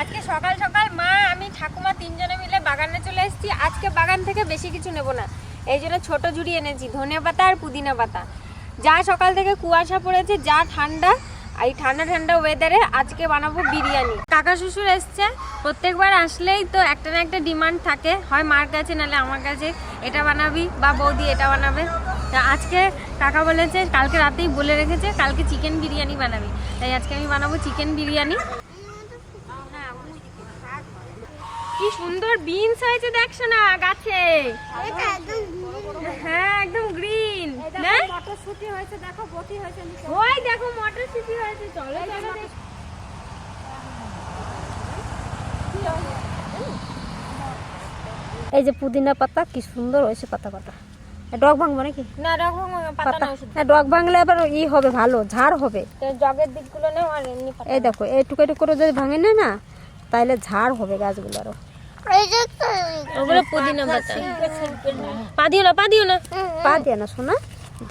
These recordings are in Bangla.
আজকে সকাল সকাল মা, আমি ঠাকুমা তিনজনে মিলে বাগানে চলে এসেছি। আজকে বাগান থেকে বেশি কিছু নেব না। এই জন্য ছোট ঝুড়ি এনেছি, ধনে পাতা আর পুদিনা পাতা। যা সকাল থেকে কুয়াশা পড়েছে, যা ঠান্ডা, এই ঠান্ডা ঠান্ডা ওয়েদারে আজকে বানাবো বিরিয়ানি। কাকা শ্বশুর এসছে, প্রত্যেকবার আসলেই তো একটা না একটা ডিমান্ড থাকে। হয় মার কাছে, নাহলে আমার কাছে। এটা বানাবি বা বৌদি এটা বানাবে। তা আজকে কাকা বলেছে, কালকে রাতেই বলে রেখেছে, কালকে চিকেন বিরিয়ানি বানাবি। তাই আজকে আমি বানাবো চিকেন বিরিয়ানি। কি সুন্দর বিনস হয়েছে দেখছ না গাছে। হ্যাঁ একদম গ্রিন মটরশুটি হয়েছে দেখো বটি হয়েছে ওই দেখো মটরশুটি হয়েছে চলো চলো এই যে পুদিনা পাতা কি সুন্দর হয়েছে পাতা পাতা। ডগ ভাঙবো নাকি? না রকম পাতা পাতা। না হ্যাঁ ডগ ভাঙলে আবার ই হবে ভালো ঝাড় হবে। জগের দিকগুলো নেও আর এমনি এই দেখো এইটুকু করে যদি ভাঙে না না তাহলে ঝাড় হবে গাছগুলো আরও ওগুলো পুদিনা পাতা। পা দিও না পা দিও না। পা দিয়ে না শোনা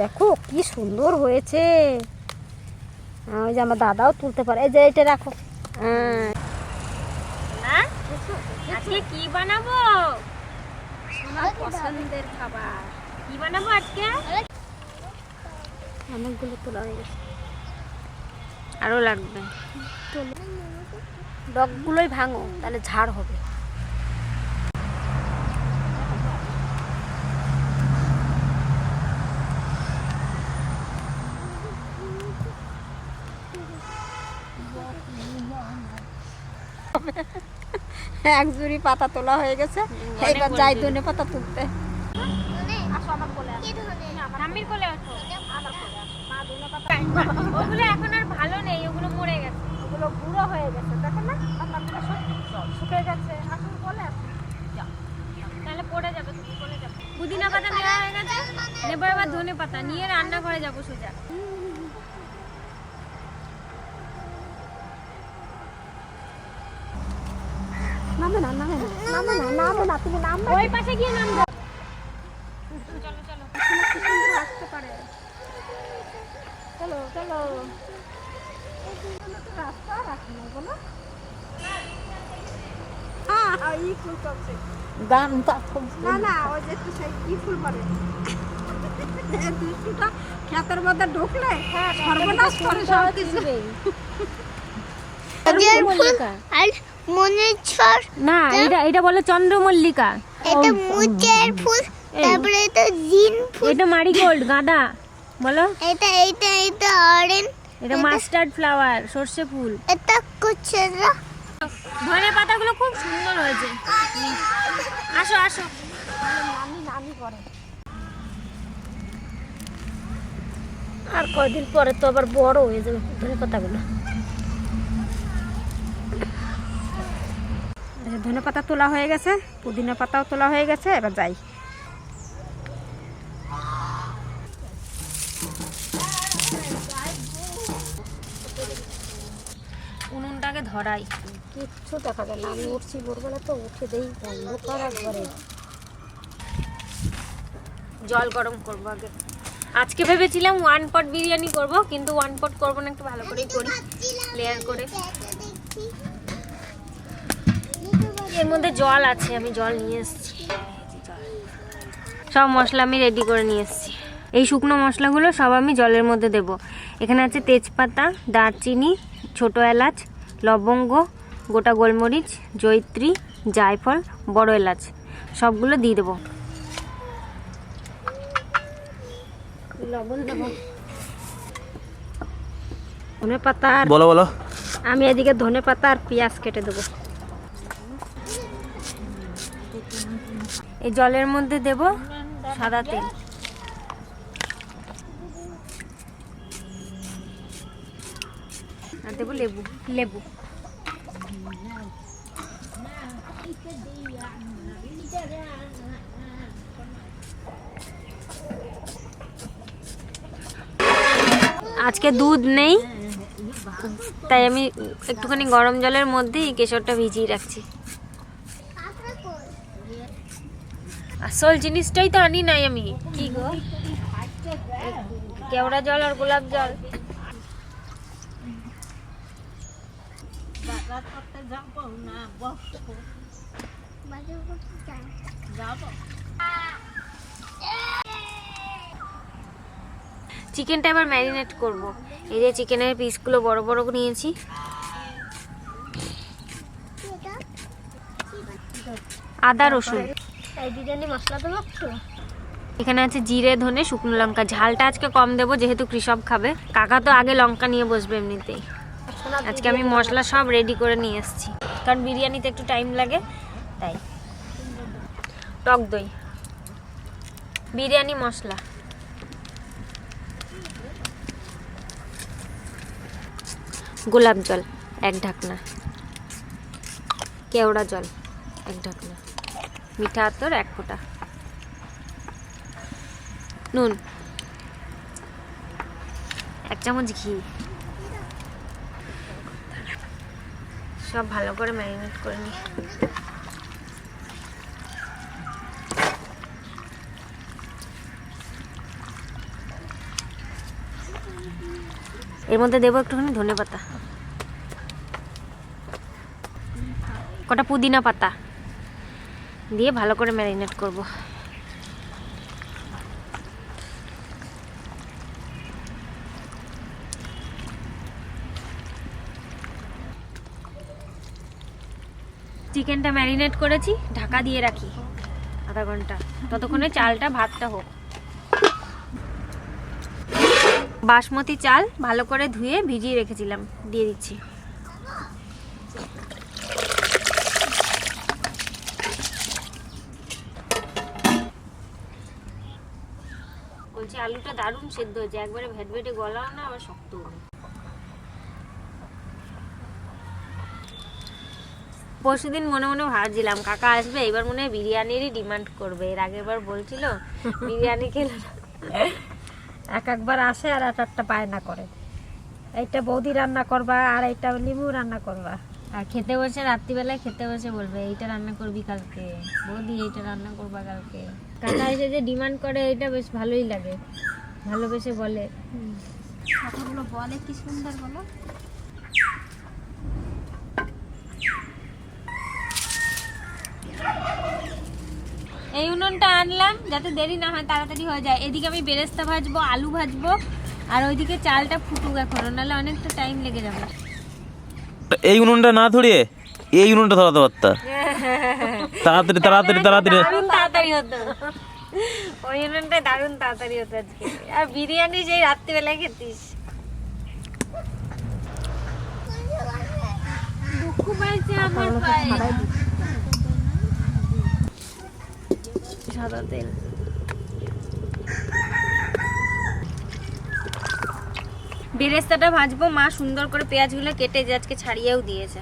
দেখো কি সুন্দর হয়েছে। ওই যে আমার দাদাও তুলতে পারে। এই যে এটা রাখো। হ্যাঁ আজকে কি বানাবো? আমার পছন্দের খাবার। কি বানাবো আজকে? অনেকগুলো তোলা হয়ে গেছে। আরও লাগবে। ডগগুলোই ভাঙো তাহলে ঝাড় হবে। এক জুড়ি পাতা তোলা হয়ে গেছে। এবার যাই ধনে পাতা তুলতে। ওগুলো এখন আর ভালো নেই ওগুলো মরে গেছে। ওগুলো বুড়ো হয়ে গেছে দেখো না পাতাগুলো সব শুকিয়ে গেছে। আসলে বলে তাহলে পড়ে যাবে তুমি পড়ে যাবে। পুদিনা পাতা নেওয়া হয়ে গেছে। এবার ধনে পাতা নিয়ে রান্না করে যাব সোজা। নামে না নামে না নামে না নামে না তুমি নামবে ওই পাশে গিয়ে নামবো। চলো চলো। আসতে পারে চলো চলো। রাস্তা রাখি না বলো। ই ফুল করছে খুব না না ওই যে একটু সেই কি ফুল পরে দুষ্টুটা ক্ষেতের মধ্যে ঢুকলে সর্বনাশ করে সব কিছু আর মনের না এটা এটা বলে চন্দ্রমল্লিকা। এটা মুচের ফুল তারপরে এটা জিন ফুল। এটা মারিগোল্ড গাঁদা বলো। এটা এটা এটা অরেঞ্জ। এটা মাস্টার্ড ফ্লাওয়ার সর্ষে ফুল। এটা কুচরা। ধনে পাতাগুলো খুব সুন্দর হয়েছে। আসো আসো। আর কয়দিন পরে তো আবার বড় হয়ে যাবে ধনে পাতাগুলো। ধনে পাতা তোলা হয়ে গেছে, পুদিনা পাতাও তোলা হয়ে গেছে, এবার যাই। উনুনটাকে ধরাই। কিচ্ছু দেখা যায় না। আমি উঠছি ভোরবেলা তো, উঠে দেই অন্ধকার একবারে। জল গরম করব আগে। আজকে ভেবেছিলাম ওয়ান পট বিরিয়ানি করব, কিন্তু ওয়ান পট করব না, একটু ভালো করেই করি। লেয়ার করে। এর মধ্যে জল আছে, আমি জল নিয়ে এসেছি। সব মশলা আমি রেডি করে নিয়ে এসেছি। এই শুকনো মশলাগুলো সব আমি জলের মধ্যে দেব। এখানে আছে তেজপাতা, দারচিনি, ছোট এলাচ, লবঙ্গ গোটা গোলমরিচ জয়িত্রী জায়ফল বড় এলাচ সবগুলো দিয়ে দেবো। লবণ দেবো। ধনে পাতা আর বলো বলো। আমি এদিকে ধনে পাতা আর পেঁয়াজ কেটে দেবো। এই জলের মধ্যে দেব সাদা তেল। আর দেবো লেবু। লেবু। আজকে দুধ নেই, তাই আমি একটুখানি গরম জলের মধ্যে এই কেশরটা ভিজিয়ে রাখছি। আসল জিনিসটাই তো আনি নাই আমি। কি গো? কেওড়া জল আর গোলাপ জল করতে যাই চিকেনটা এবার ম্যারিনেট করব। এই যে চিকেনের পিসগুলো বড় বড় নিয়েছি। আদা, রসুন। এখানে আছে জিরে, ধনে, শুকনো লঙ্কা। ঝালটা আজকে কম দেবো, যেহেতু কৃষক খাবে। কাকা তো আগে লঙ্কা নিয়ে বসবে এমনিতেই। আজকে আমি মশলা সব রেডি করে নিয়ে এসেছি। কারণ বিরিয়ানিতে একটু টাইম লাগে, তাই। টক দই। বিরিয়ানি মশলা। গোলাপ জল, এক ঢাকনা। কেওড়া জল, এক ঢাকনা। মিঠা আতর, এক ফোঁটা। নুন। এক চামচ ঘি। সব ভালো করে ম্যারিনেট করে নিই। এর মধ্যে দেবো একটুখানি ধনে পাতা কটা পুদিনা পাতা। দিয়ে ভালো করে ম্যারিনেট করব। চিকেনটা ম্যারিনেট করেছি, ঢাকা দিয়ে রাখি আধা ঘণ্টা। ততক্ষণে চালটা ভাতটা হোক। বাসমতি চাল ভালো করে ধুয়ে ভিজিয়ে রেখেছিলাম, দিয়ে দিচ্ছি। বলছি, আলুটা দারুণ সেদ্ধ হয়েছে। একবারে ভেট ভেটে গলাও না, আবার শক্ত পরশু দিন মনে মনে ভাবছিলাম, কাকা আসবে, এবার মনে হয় বিরিয়ানিরই ডিমান্ড করবে। এর আগের বার বলছিল, বিরিয়ানি খেলে এক একবার আসে আর এক একটা পায়না করে। এইটা বৌদি রান্না করবা, আর এইটা লিমু রান্না করবা। আর খেতে বসে রাত্রিবেলায় খেতে বসে বলবে এইটা রান্না করবি কালকে। বৌদি এইটা রান্না করবা কালকে। কাকা এসে যে ডিমান্ড করে এটা বেশ ভালোই লাগে। ভালোবেসে বলে। কথাগুলো বলে কি সুন্দর বলো? এই উনুনটা আনলাম যাতে দেরি না হয় তাড়াতাড়ি হয়ে যায়। এদিকে আমি বেরেস্তা ভাজবো আলু ভাজবো আর ওইদিকে চালটা ফুটুক এখনও নাহলে অনেকটা টাইম লেগে যাবে। এই উনুনটা না ধরিয়ে এই উনুনটা ধরাতে পারতা। তাড়াতাড়ি তাড়াতাড়ি তাড়াতাড়ি। তাড়াতাড়ি হতো। ওই উনুনটা দারুণ তাড়াতাড়ি হতো আজকে। আর বিরিয়ানি যেই রাত্রিবেলায় খেতিস? সাদা তেল। বেরেস্তাটা ভাজবো, মা সুন্দর করে পেঁয়াজগুলো কেটে যে আজকে ছাড়িয়েও দিয়েছে।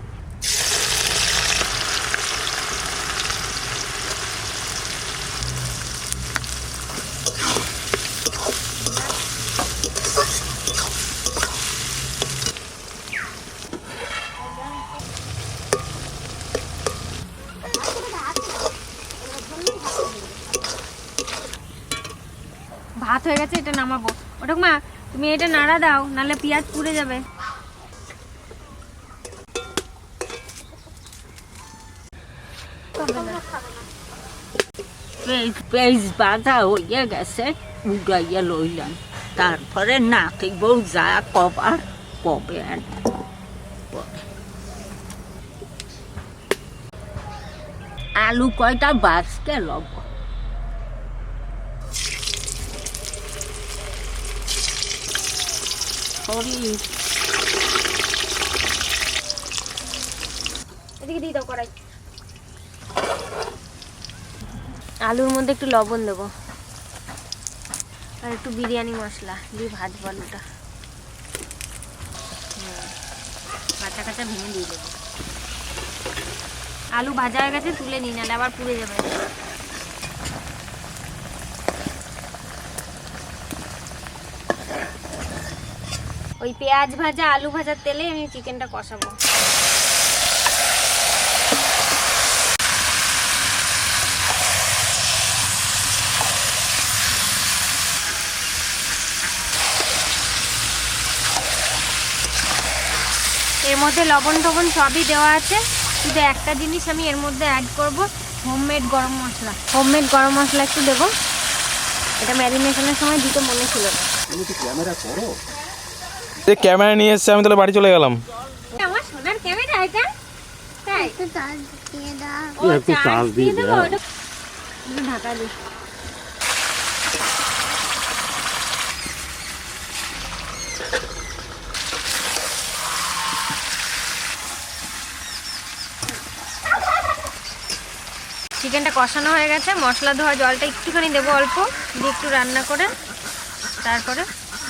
ভাত হয়ে গেছে, এটা নামাবো। ওটা মা তুমি এটা নাড়া দাও, নাহলে পেঁয়াজ পুড়ে যাবে। পেঁয়াজ বাঁধা হইয়া গেছে উগাইয়া লইলাম। তারপরে নাকিব যা কবার কবে আলু কয়টা বাঁচতে লব? এদিকে দিয়ে দাও কড়াই। আলুর মধ্যে একটু লবণ দেবো। আর একটু বিরিয়ানি মশলা দিয়ে ভাজবো আলুটা কাঁচা কাঁচা ভেঙে দিয়ে দেবো। আলু ভাজা হয়ে গেছে তুলে নিন আবার পুড়ে যাবে। ওই পেঁয়াজ ভাজা, আলু ভাজার তেলে আমি চিকেনটা কষাবো। এর মধ্যে লবণ টবণ সবই দেওয়া আছে। শুধু একটা জিনিস আমি এর মধ্যে অ্যাড করব হোমমেড গরম মশলা। হোমমেড গরম মশলা একটু দেবো। এটা ম্যারিনেশনের সময় দিতে মনে ছিল না। যে ক্যামেরা নিয়ে এসছে আমি তাহলে বাড়ি চলে গেলাম। আমার সোনার ক্যামেরা এটা? তাই? একটু চাল দিয়ে দাও। ও চার্জ দিয়ে দেবো ঢাকা দিই। চিকেনটা কষানো হয়ে গেছে। মশলা ধোয়া জলটা একটুখানি দেবো অল্প। দিয়ে একটু রান্না করে তারপরে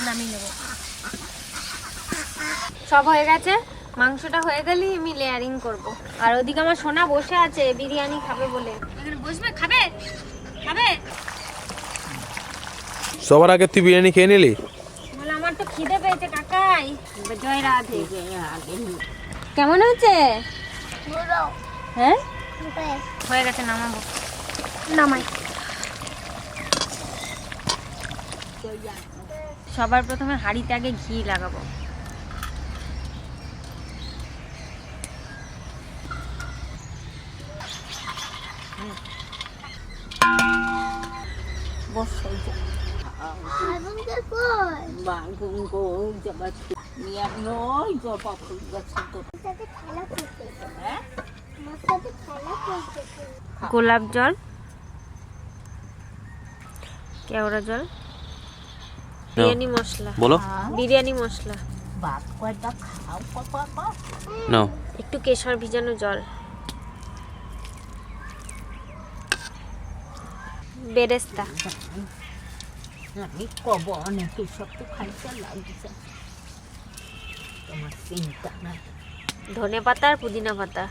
নামিয়ে নেব। সব হয়ে গেছে। মাংসটা হয়ে গেলেই আমি লেয়ারিং করব। আর ওদিকে আমার সোনা বসে আছে বিরিয়ানি খাবে বলে। এখানে বসবে? খাবে? খাবে? সবার আগে তুই বিরিয়ানি খেয়ে নিলি? বলে আমার তো খিদে পেয়েছে কাকাই। জয় রাধে কেমন হয়েছে? হ্যাঁ? হয়ে গেছে নামাবো। নামাই। সবার প্রথমে হাঁড়িতে আগে ঘি লাগাবো আগুনকে কই বাগুন গো যাবা নিয়ে নয় জবা ফুল গাছে তো সাথে খেলা করতে হ্যাঁ আমার সাথে খেলা করতে গোলাপ জল? কেওড়া জল? বিরিয়ানি মশলা। বলো। বিরিয়ানি মশলা। ভাত কয়টা খাও বাবা নাও। একটু কেশর ভিজানো জল। বেরেস্তা। আমি কব অনেক সব তো খাইতে লাগছে। তোমার চিন্তা নাই। ধনে পাতা আর পুদিনা পাতা।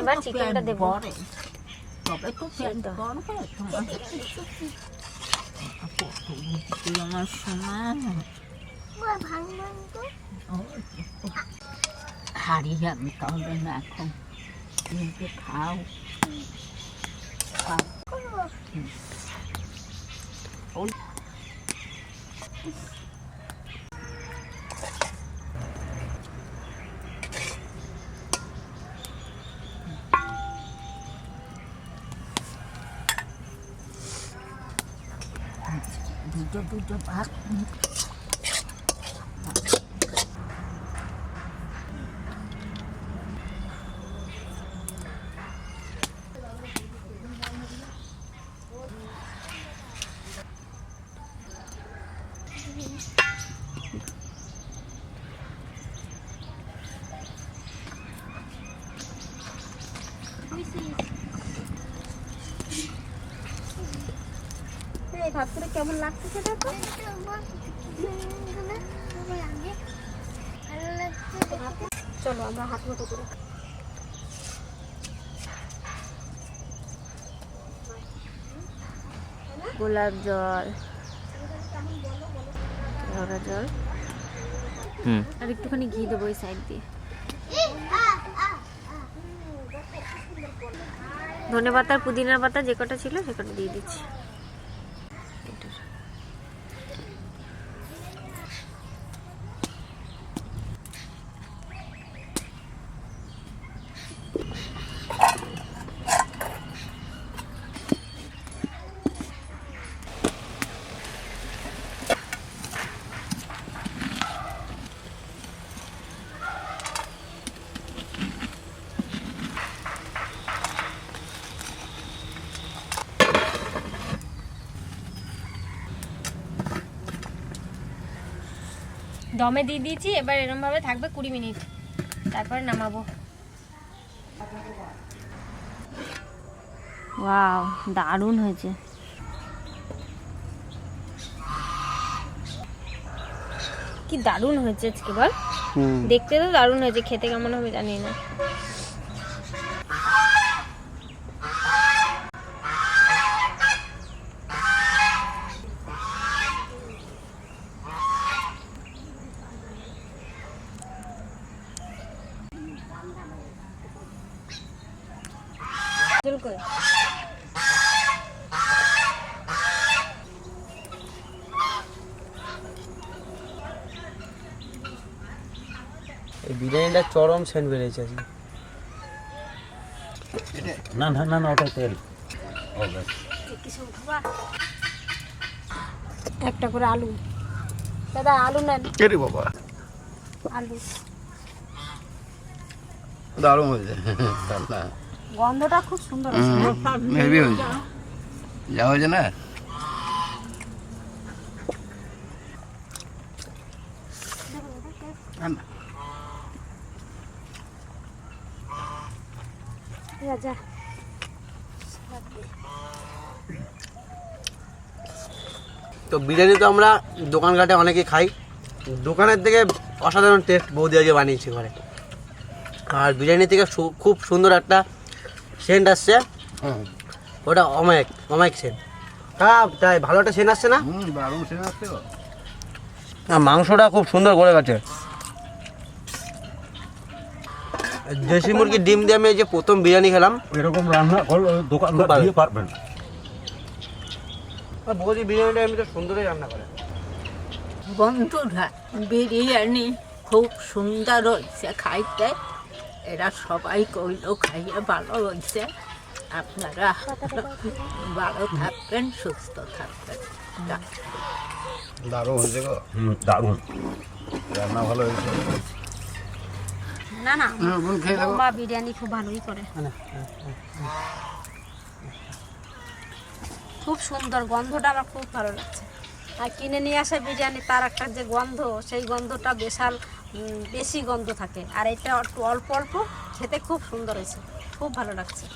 এবার চিকেনটা দেবো। তবে তো পেট তোমার আমার সমান হারিয়ে আমি তাহলে না এখন খাও। খাও। হুম। ওই দুটো দুটো ভাগ এই ভাত করে কেমন লাগছে সেটা চলো আমরা হাত মতো করে গোলাপ জল। জল। হুম। আর একটুখানি ঘি দেবো ওই সাইড দিয়ে। ধনে পাতা পুদিনার পাতা যে কটা ছিল সে কটা দিয়ে দিচ্ছি। দমে দিয়ে দিয়েছি এবার এরম ভাবে থাকবে কুড়ি মিনিট। তারপরে নামাবো। ওয়াও দারুণ হয়েছে। কি দারুণ হয়েছে আজকে বল? দেখতে তো দারুণ হয়েছে খেতে কেমন হবে জানি না। বোতল এই বিরিয়ানিটা চরম সেন্ট বেরিয়েছে আজকে। না না না না ওটা তেল। একটা করে আলু। দাদা আলু নেন। এরে বাবা? আলু। দারুণ হয়েছে। গন্ধটা খুব সুন্দর হেভি হয়েছে। যা হয়েছে না? তো বিরিয়ানি তো আমরা দোকানঘাটে অনেকে খাই। দোকানের থেকে অসাধারণ টেস্ট বৌদি আজকে বানিয়েছি ঘরে। আর বিরিয়ানি থেকে সু- খুব সুন্দর একটা সেন্ট আসছে। ওটা অমায়িক অমায়িক সেন্ট। হ্যাঁ তাই ভালো একটা সেন্ট আসছে না। আর মাংসটা খুব সুন্দর করে গেছে। দেশি মুরগির ডিম দিয়ে আমি যে প্রথম বিরিয়ানি খেলাম। এরকম রান্না করলে দোকান দিয়ে পারবেন। বৌদি বিরিয়ানিটা এমনি সুন্দরই রান্না করে। বন্ধুরা বিরিয়ানি খুব সুন্দর হয়েছে খাইতে। এরা সবাই কইলো খাইয়ে ভালো হয়েছে আপনারা ভালো থাকবেন সুস্থ থাকবেন। দারুণ হয়েছে গো। দারুণ। রান্না ভালো হয়েছে। না না। হ্যাঁ, মা বিরিয়ানি খুব ভালোই করে। খুব সুন্দর গন্ধটা আমার খুব ভালো লাগছে। আর কিনে নিয়ে আসা বিরিয়ানি তার একটা যে গন্ধ সেই গন্ধটা বিশাল বেশি গন্ধ থাকে। আর এটা অল্প অল্প খেতে খুব সুন্দর হয়েছে। খুব ভালো লাগছে।